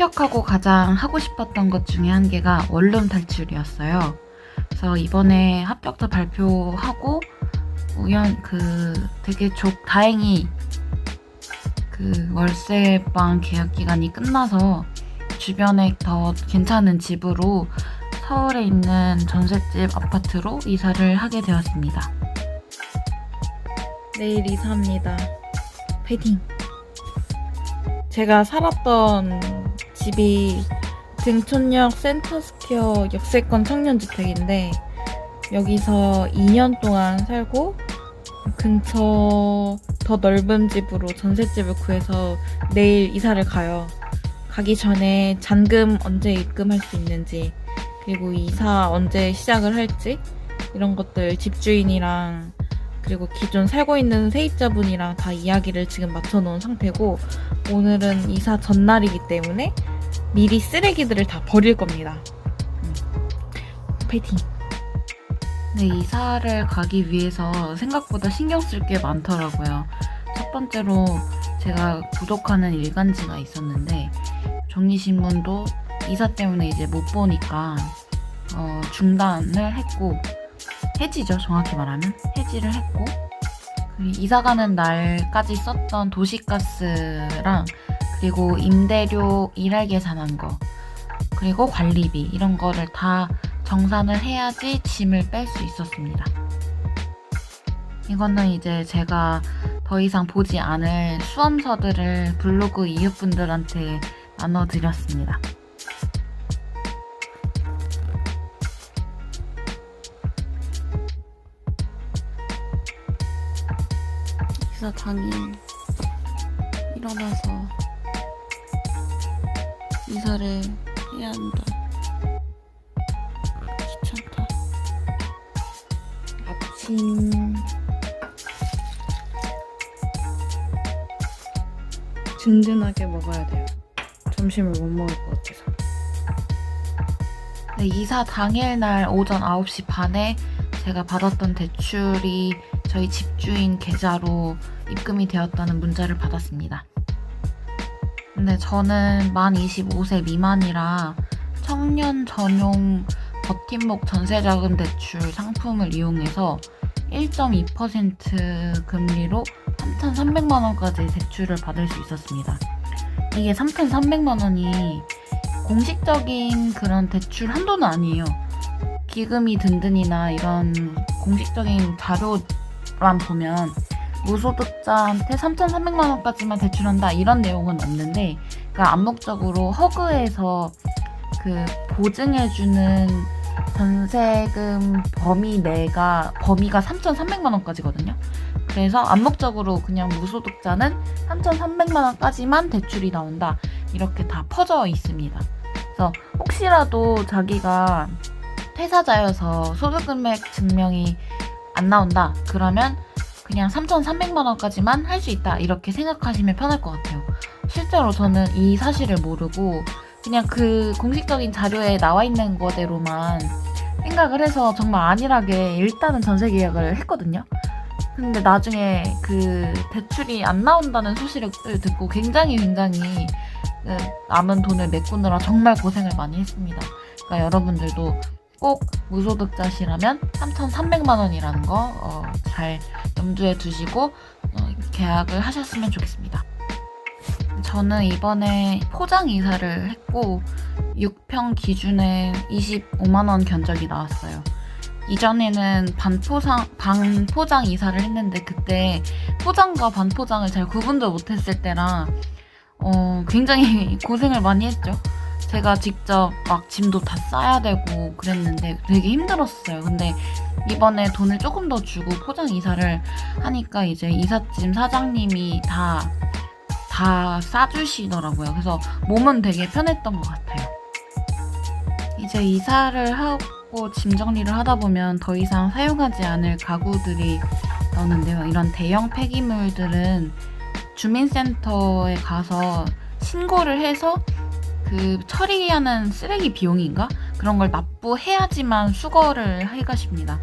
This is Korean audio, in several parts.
합격하고 가장 하고 싶었던 것 중에 한 개가 원룸 탈출이었어요. 그래서 이번에 합격자 발표하고 우연 그 되게 조, 다행히 그 월세방 계약 기간이 끝나서 주변에 더 괜찮은 집으로 서울에 있는 전셋집 아파트로 이사를 하게 되었습니다. 내일 이사합니다. 파이팅! 제가 살았던 집이 등촌역 센터스퀘어 역세권 청년주택인데 여기서 2년 동안 살고 근처 더 넓은 집으로 전셋집을 구해서 내일 이사를 가요. 가기 전에 잔금 언제 입금할 수 있는지 그리고 이사 언제 시작을 할지 이런 것들 집주인이랑 그리고 기존 살고 있는 세입자분이랑 다 이야기를 지금 맞춰놓은 상태고 오늘은 이사 전날이기 때문에 미리 쓰레기들을 다 버릴 겁니다. 음. 파이팅! 네, 이사를 가기 위해서 생각보다 신경 쓸 게 많더라고요. 첫 번째로 제가 구독하는 일간지가 있었는데 종이신문도 이사 때문에 이제 못 보니까 어, 중단을 했고 해지죠 정확히 말하면 해지를 했고 그리고 이사 가는 날까지 썼던 도시가스랑 그리고 임대료 일할 계산한 거 그리고 관리비 이런 거를 다 정산을 해야지 짐을 뺄 수 있었습니다. 이거는 이제 제가 더 이상 보지 않을 수험서들을 블로그 이웃분들한테 나눠드렸습니다. 이사 당일 일어나서 이사를 해야 한다. 귀찮다. 아침 든든하게 먹어야 돼요. 점심을 못 먹을 것 같아서. 네, 이사 당일날 오전 9시 반에 제가 받았던 대출이 저희 집주인 계좌로 입금이 되었다는 문자를 받았습니다. 근데 저는 만 25세 미만이라 청년 전용 버팀목 전세자금 대출 상품을 이용해서 1.2% 금리로 3,300만 원까지 대출을 받을 수 있었습니다. 이게 3,300만 원이 공식적인 그런 대출 한도는 아니에요. 기금이 든든이나 이런 공식적인 자료만 보면 무소득자한테 3,300만 원까지만 대출한다 이런 내용은 없는데 그러니까 암묵적으로 허그에서 그 보증해주는 전세금 범위 내가 범위가 3,300만 원까지거든요. 그래서 암묵적으로 그냥 무소득자는 3,300만 원까지만 대출이 나온다 이렇게 다 퍼져 있습니다. 그래서 혹시라도 자기가 퇴사자여서 소득금액 증명이 안 나온다 그러면 그냥 3,300만 원까지만 할 수 있다 이렇게 생각하시면 편할 것 같아요. 실제로 저는 이 사실을 모르고 그냥 그 공식적인 자료에 나와 있는 거대로만 생각을 해서 정말 안일하게 일단은 전세 계약을 했거든요. 근데 나중에 그 대출이 안 나온다는 소식을 듣고 굉장히 굉장히 그 남은 돈을 메꾸느라 정말 고생을 많이 했습니다. 그러니까 여러분들도 꼭 무소득자시라면 3,300만 원이라는 거잘 염두에 두시고 어, 계약을 하셨으면 좋겠습니다. 저는 이번에 포장 이사를 했고 6평 기준에 25만 원 견적이 나왔어요. 이전에는 반포상, 반포장 이사를 했는데 그때 포장과 반포장을 잘 구분도 못했을 때라 어, 굉장히 고생을 많이 했죠. 제가 직접 막 짐도 다 싸야 되고 그랬는데 되게 힘들었어요. 근데 이번에 돈을 조금 더 주고 포장 이사를 하니까 이제 이삿짐 사장님이 다, 다 싸주시더라고요. 그래서 몸은 되게 편했던 것 같아요. 이제 이사를 하고 짐 정리를 하다 보면 더 이상 사용하지 않을 가구들이 나오는데요. 이런 대형 폐기물들은 주민센터에 가서 신고를 해서 그 처리하는 쓰레기 비용인가? 그런 걸 납부해야지만 수거를 해 가십니다.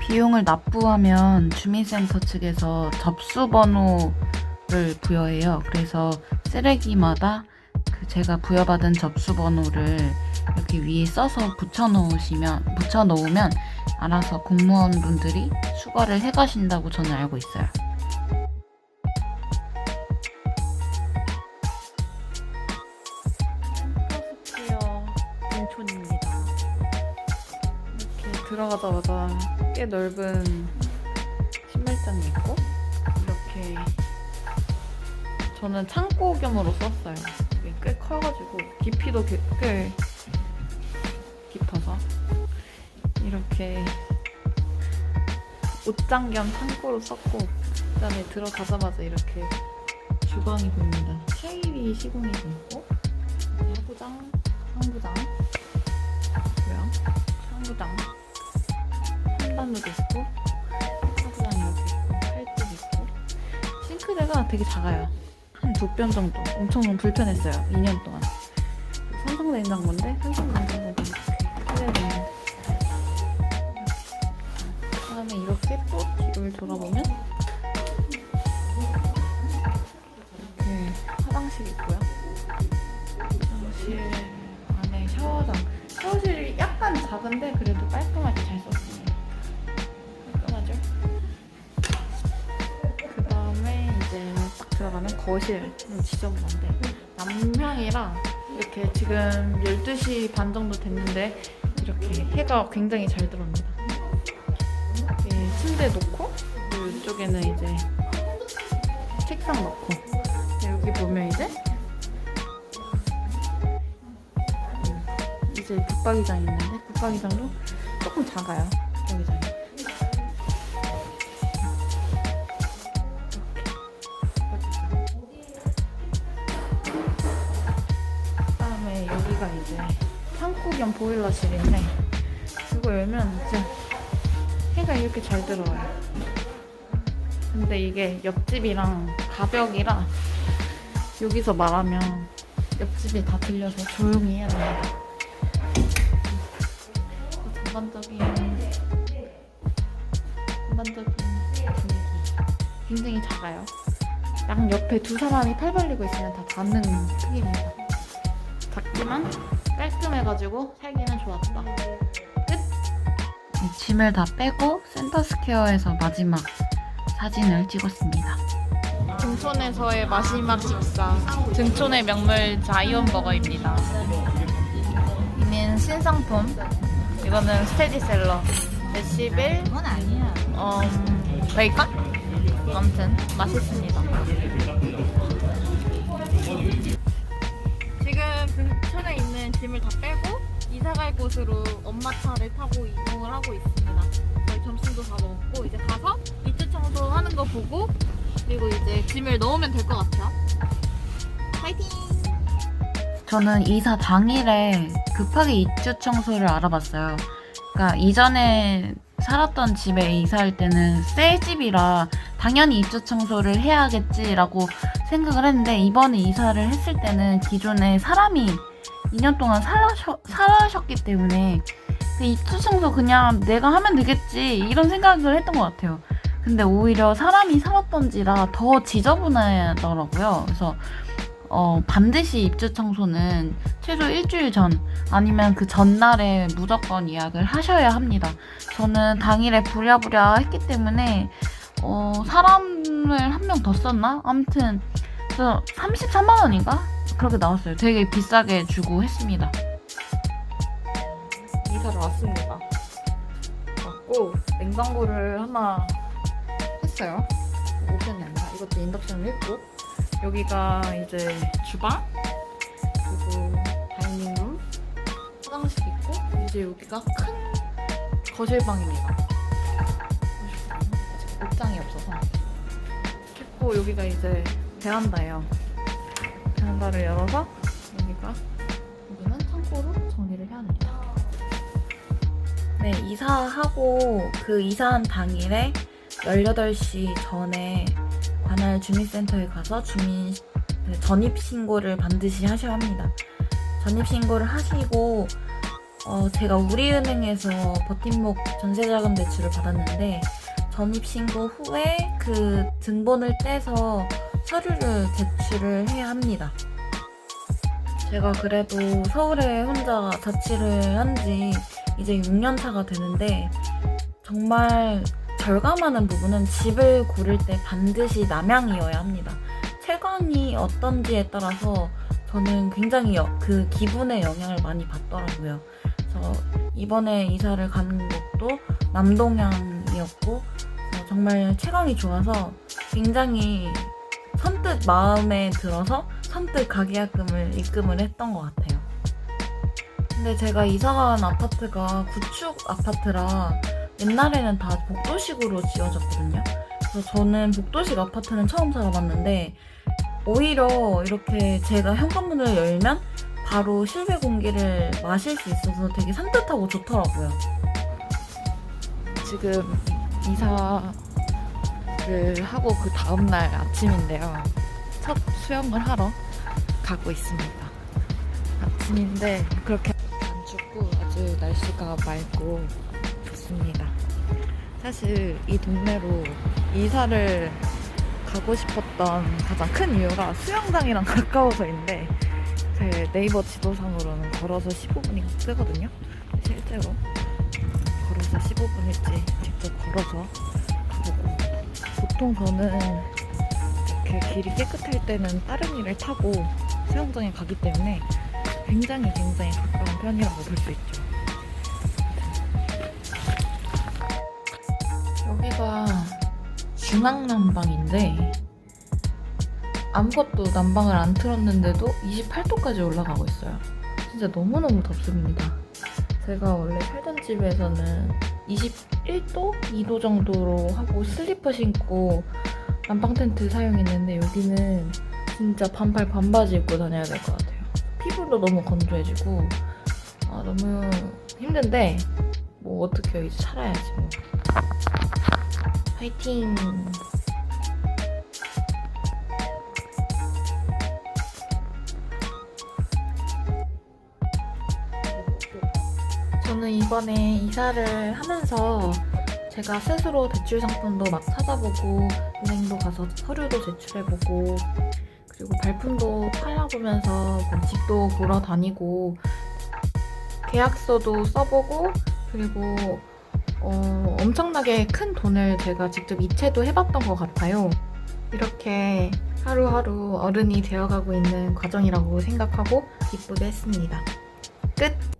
비용을 납부하면 주민센터 측에서 접수 번호를 부여해요. 그래서 쓰레기마다 그그 제가 부여받은 접수 번호를 이렇게 위에 써서 붙여 놓으시면 붙여 놓으면 알아서 공무원분들이 수거를 해 가신다고 저는 알고 있어요. 들어가자마자 꽤 넓은 신발장이 있고 이렇게 저는 창고 겸으로 썼어요. 이게 꽤 커가지고 깊이도 꽤, 꽤 깊어서 이렇게 옷장 겸 창고로 썼고 그다음에 들어가자마자 이렇게 주방이 보입니다. 타일이 시공이 돼 있고 하부장, 상부장, 뭐야? 상부장 한단으로 있고 하부장 이렇게 있고 팔뚝 있고 싱크대가 되게 작아요. 한 두 뼘 정도. 엄청 불편했어요. 2년 동안. 삼성 냉장고인데 삼성 냉장고가 이렇게 클레어되는 그다음에 이렇게 또 뒤를 돌아보면 이렇게 화장실 있고요. 화장실 안에 샤워장. 샤워실이 약간 작은데 그래도 깔끔하게 잘 썼습니 거실. 좀 지저분한데 남향이라 이렇게 지금 12시 반 정도 됐는데 이렇게 해가 굉장히 잘 들어옵니다. 침대 놓고 이쪽에는 이제 책상 놓고 여기 보면 이제 음, 이제 붙박이장 있는데 붙박이장도 조금 작아요. 붙박이장이. 겸 보일러실인데 이거 열면 진짜 해가 이렇게 잘 들어와요. 근데 이게 옆집이랑 가벽이라 여기서 말하면 옆집이 다 들려서 조용히 해야 됩니다. 전반적인 전반적인 분위기 굉장히 작아요. 양 옆에 두 사람이 팔 벌리고 있으면 다 닿는 크기입니다. 작지만 깔끔해가지고 살기는 좋았다. 끝! 짐을 다 빼고 센터스퀘어에서 마지막 사진을 찍었습니다. 등촌에서의 마지막 식사. 등촌의 명물 자이언 버거입니다. 이는 신상품. 이거는 스테디셀러. 데시벨. 그건 아니야. 음, 베이컨? 아무튼 맛있습니다. 짐을 다 빼고 이사 갈 곳으로 엄마 차를 타고 이동을 하고 있습니다. 저희 점심도 다 먹었고 이제 가서 입주 청소하는 거 보고 그리고 이제 짐을 넣으면 될 것 같아요. 파이팅! 저는 이사 당일에 급하게 입주 청소를 알아봤어요. 그러니까 이전에 살았던 집에 이사할 때는 새 집이라 당연히 입주 청소를 해야겠지라고 생각을 했는데 이번에 이사를 했을 때는 기존에 사람이 2년 동안 살아셨기 때문에 그 입주 청소 그냥 내가 하면 되겠지 이런 생각을 했던 것 같아요. 근데 오히려 사람이 살았던지라 더 지저분하더라고요. 그래서 어, 반드시 입주 청소는 최소 일주일 전 아니면 그 전날에 무조건 예약을 하셔야 합니다. 저는 당일에 부랴부랴 했기 때문에 어, 사람을 한 명 더 썼나? 아무튼 그래서 33만 원인가? 그렇게 나왔어요. 되게 비싸게 주고 했습니다. 이사를 왔습니다. 왔고 냉장고를 하나 했어요. 아니라 이것도 인덕션을 했고 여기가 이제 주방 그리고 다이닝룸 화장실 있고 이제 여기가 큰 거실방입니다. 옷장이 없어서 했고 여기가 이제 베란다예요. 베란다를 열어서 여기가 여기는 창고로 정리를 해야 합니다. 네, 이사하고 그 이사한 당일에 18시 전에 관할 주민센터에 가서 주민 그 전입 신고를 반드시 하셔야 합니다. 전입 신고를 하시고 어, 제가 우리은행에서 버팀목 전세자금 대출을 받았는데 전입 신고 후에 그 등본을 떼서 서류를 제출을 해야 합니다. 제가 그래도 서울에 혼자 자취를 한 지 이제 6년 차가 되는데 정말 절감하는 부분은 집을 고를 때 반드시 남양이어야 합니다. 채광이 어떤지에 따라서 저는 굉장히 여- 그 기분에 영향을 많이 받더라고요. 그래서 이번에 이사를 가는 것도 남동향이었고 정말 채광이 좋아서 굉장히 선뜻 마음에 들어서 선뜻 가계약금을 입금을 했던 것 같아요. 근데 제가 이사간 아파트가 구축 아파트라 옛날에는 다 복도식으로 지어졌거든요. 그래서 저는 복도식 아파트는 처음 살아봤는데 오히려 이렇게 제가 현관문을 열면 바로 실외 공기를 마실 수 있어서 되게 산뜻하고 좋더라고요. 지금 이사 를 하고 그 다음날 아침인데요. 첫 수영을 하러 가고 있습니다. 아침인데 그렇게 안 춥고 아주 날씨가 맑고 좋습니다. 사실 이 동네로 이사를 가고 싶었던 가장 큰 이유가 수영장이랑 가까워서인데 제 네이버 지도상으로는 걸어서 15분이 뜨거든요. 실제로 걸어서 15분일지 직접 걸어서 보통 저는 이렇게 길이 깨끗할 때는 따릉이를 타고 수영장에 가기 때문에 굉장히 굉장히 가까운 편이라고 볼 수 있죠. 여기가 중앙 난방인데 아무것도 난방을 안 틀었는데도 28도까지 올라가고 있어요. 진짜 너무너무 덥습니다. 제가 원래 살던 집에서는 21도? 2도 정도로 하고 슬리퍼 신고 난방 텐트 사용했는데 여기는 진짜 반팔 반바지 입고 다녀야 될 것 같아요. 피부도 너무 건조해지고 아, 너무 힘든데 뭐 어떻게 이제 살아야지 뭐. 화이팅! 저는 이번에 이사를 하면서 제가 스스로 대출 상품도 막 찾아보고 은행도 가서 서류도 제출해보고 그리고 발품도 팔아보면서 뭐 집도 보러 다니고 계약서도 써보고 그리고 어, 엄청나게 큰 돈을 제가 직접 이체도 해봤던 것 같아요. 이렇게 하루하루 어른이 되어가고 있는 과정이라고 생각하고 기쁘게 했습니다. 끝!